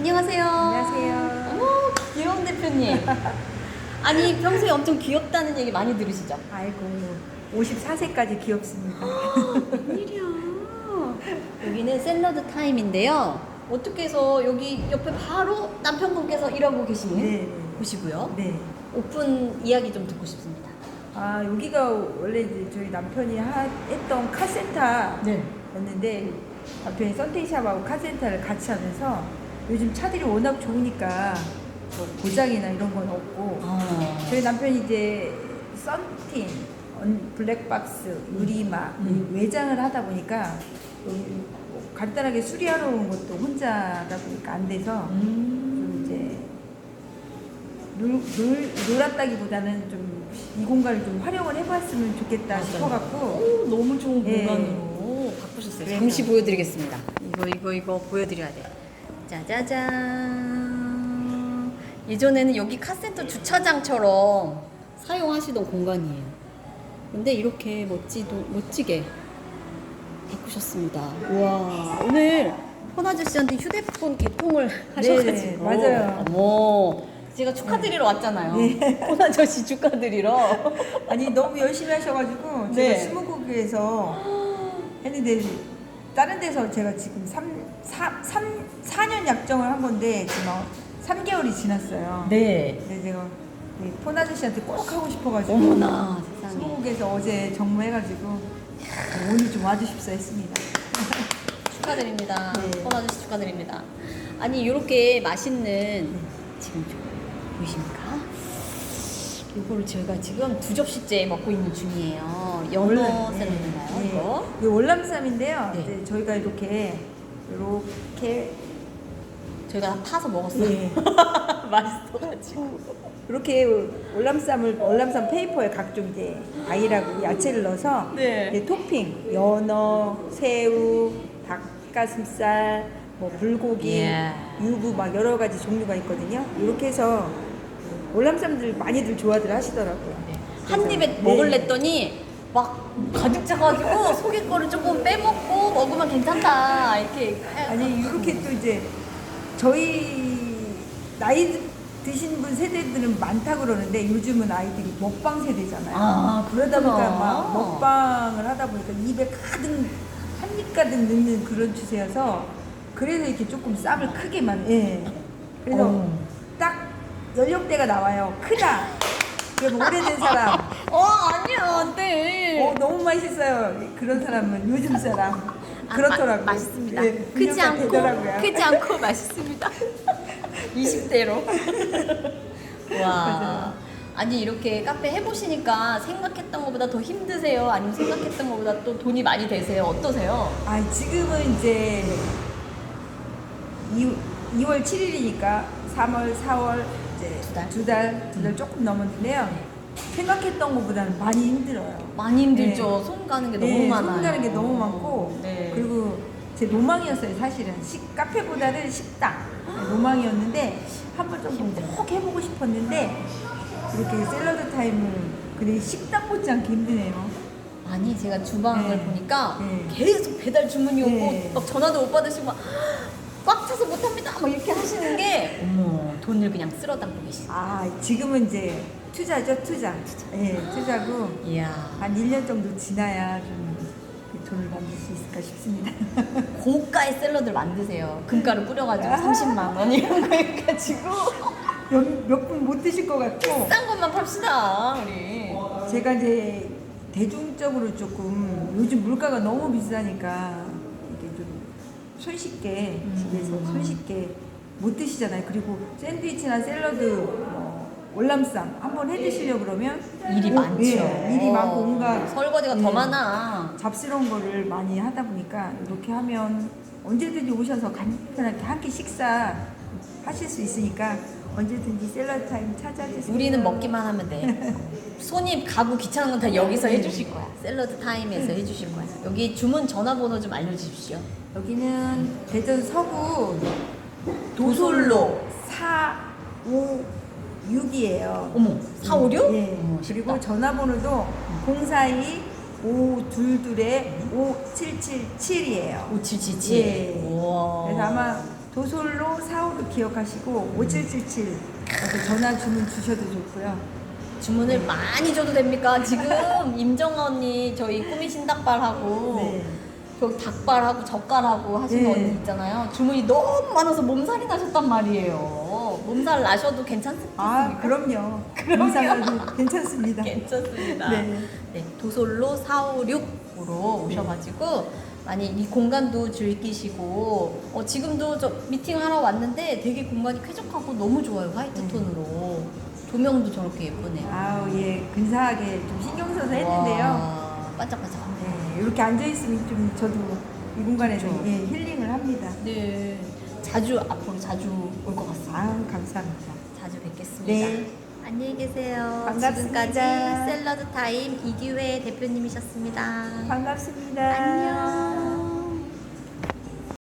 안녕하세요. 안녕하세요. 어머, 귀여운 대표님. 아니, 평소에 엄청 귀엽다는 얘기 많이 들으시죠? 아이고 54세까지 귀엽습니다. 웬일이야. 여기는 샐러드 타임인데요. 어떻게 해서 여기 옆에 바로 남편분께서 일하고 계시는 네. 곳이고요. 네. 오픈 이야기 좀 듣고 싶습니다. 아 여기가 원래 이제 저희 남편이 하, 했던 카센터였는데 네. 남편이 썬테이샵하고 카센터를 같이 하면서 요즘 차들이 워낙 좋으니까 뭐 고장이나 이런 건 없고 어. 저희 남편이 이제 썬틴, 언- 블랙박스, 유리막 음. 이 외장을 하다 보니까 간단하게 수리하러 온 것도 혼자다 보니까 안 돼서 좀 음. 이제 놀, 놀, 놀았다기보다는 좀 이 공간을 좀 활용을 해봤으면 좋겠다 맞아요. 싶어갖고 오, 너무 좋은 예. 공간으로 바꾸셨어요. 잠시 보여드리겠습니다. 이거 이거 이거 보여드려야 돼. 짜자잔. 예전에는 여기 카센터 주차장처럼 사용하시던 공간이에요. 근데 이렇게 멋지도 멋지게 바꾸셨습니다. 와 오늘 폰 아저씨한테 휴대폰 개통을 하셔가지고 맞아요. 어머 제가 축하드리러 왔잖아요. 폰 아저씨 축하드리러. 아니 너무 열심히 하셔가지고 네. 제가 스무고개에서 했는데 다른 데서 제가 지금 3, 4, 3, 4년 약정을 한 건데 지금 3개월이 지났어요. 네. 근데 제가 이폰 아저씨한테 꼭 하고 싶어가지고 어머나 세상에. 스무고개에서 어제 정모해가지고 오늘 좀 와주십사 했습니다. 축하드립니다. 네. 폰 아저씨 축하드립니다. 아니 이렇게 맛있는 지금 좀 보이십니까? 이거를 저희가 지금 두 접시째 먹고 있는 중이에요. 연어 샐러드인가요? 이거? 이 월남쌈인데요. 네. 이제 저희가 이렇게 이렇게 저희가 파서 먹었어요. 예. 맛있어가지고. 이렇게 월남쌈을 월남쌈 페이퍼에 각종 이제 과일하고 야채를 넣어서 네. 이제 토핑 연어, 새우, 닭가슴살, 뭐 불고기, 예. 유부 막 여러 가지 종류가 있거든요. 이렇게 해서 월남쌈들 많이들 좋아들 하시더라고요. 한 입에 네. 먹을랬더니 막 가득 차가지고 속에 거를 조금 빼먹고 먹으면 괜찮다 이렇게 아니 이렇게 또 이제 저희 나이 드신 분 세대들은 많다 그러는데 요즘은 아이들이 먹방 세대잖아요. 아, 그러다 보니까 그렇구나. 막 먹방을 하다 보니까 입에 가득 한 입 가득 넣는 그런 추세여서 그래서 이렇게 조금 쌈을 크게만 예. 그래서 어. 딱 연령대가 나와요. 크다. 그럼 오래된 사람. 어 아니야 안돼 어 너무 맛있어요. 그런 사람은 요즘 사람. 그렇더라고요. 아, 맛있습니다. 예, 크지 않고 되더라고요. 크지 않고 맛있습니다. 20대로. 와. 아니 이렇게 카페 해보시니까 생각했던 것보다 더 힘드세요? 아니면 생각했던 것보다 또 돈이 많이 되세요? 어떠세요? 아 지금은 이제 2, 2월 7일이니까 3월, 4월 이제 두 달? 두 달, 두 달 조금 넘었는데요. 생각했던 것보다는 많이 힘들어요. 많이 힘들죠. 손 가는 게 너무 네, 많아요. 손 가는 게 너무 많고 네. 그리고 제 로망이었어요 사실은 식 카페보다는 식당 네, 로망이었는데 한번 정도 꼭 해보고 싶었는데 이렇게 샐러드 타임을 근데 식당 못지않게 힘드네요. 아니 제가 주방을 네. 보니까 네. 계속 배달 주문이 오고 네. 막 전화도 못 받으시고 막 꽉 차서 못합니다 막 이렇게 하시는 게 어머 돈을 그냥 쓸어 담고 계시죠. 아 지금은 이제 투자죠 투자. 예 투자고 이야 한 1년 정도 지나야 좀그 돈을 만들 수 있을까 싶습니다. 고가의 샐러드를 만드세요. 금가루 뿌려가지고 30만 원 이런 거 해가지고 몇분 못 드실 것 같고 싼 것만 팝시다 우리. 제가 이제 대중적으로 조금 요즘 물가가 너무 비싸니까 이게 좀 손쉽게 집에서 음. 손쉽게 못 드시잖아요. 그리고 샌드위치나 샐러드 뭐 월남쌈 한번 해 드시려 그러면 일이 오, 많죠. 예, 일이 많고 어, 온갖 설거지가 더 예, 많아. 잡스러운 거를 많이 하다 보니까 이렇게 하면 언제든지 오셔서 간편하게 한 끼 식사 하실 수 있으니까 언제든지 샐러드 타임 찾아주세요. 우리는 먹기만 하면 돼. 손님 가구 귀찮은 건 다 여기서 해주실 거야. 샐러드 타임에서 해주실 거야. 여기 주문 전화번호 좀 알려주십시오. 여기는 대전 서구 도솔로 456이에요. 어머, 456? 예. 어머, 그리고. 전화번호도 042 522에 5777이에요. 5777. 예. 우와. 그래서 아마 도솔로 45로 기억하시고 5777 이렇게 전화 주문 주셔도 좋고요. 주문을 많이 줘도 됩니까? 지금 임정아 언니 저희 꾸미 신 닭발하고 네. 그 닭발하고 젓갈하고 하시는 네. 언니 있잖아요. 주문이 너무 많아서 몸살이 나셨단 말이에요. 몸살 나셔도 괜찮습니까? 아, 그럼요. 감사하고 괜찮습니다. 괜찮습니다. 네. 네, 도솔로 456으로 오셔가지고 많이 이 공간도 즐기시고 어, 지금도 저 미팅 하러 왔는데 되게 공간이 쾌적하고 너무 좋아요 화이트 음. 톤으로 조명도 저렇게 예쁘네요. 아우, 예, 근사하게 좀 신경 써서 했는데요. 와, 반짝반짝. 네, 이렇게 앉아 있으면 좀 저도 이 공간에서 그렇죠. 예, 힐링을 합니다. 네, 자주 앞으로 자주 올 것 같습니다. 아우, 감사합니다. 자주 뵙겠습니다. 네. 안녕히 계세요. 반갑습니다. 지금까지 샐러드 타임 이기회 대표님이셨습니다. 반갑습니다. 안녕.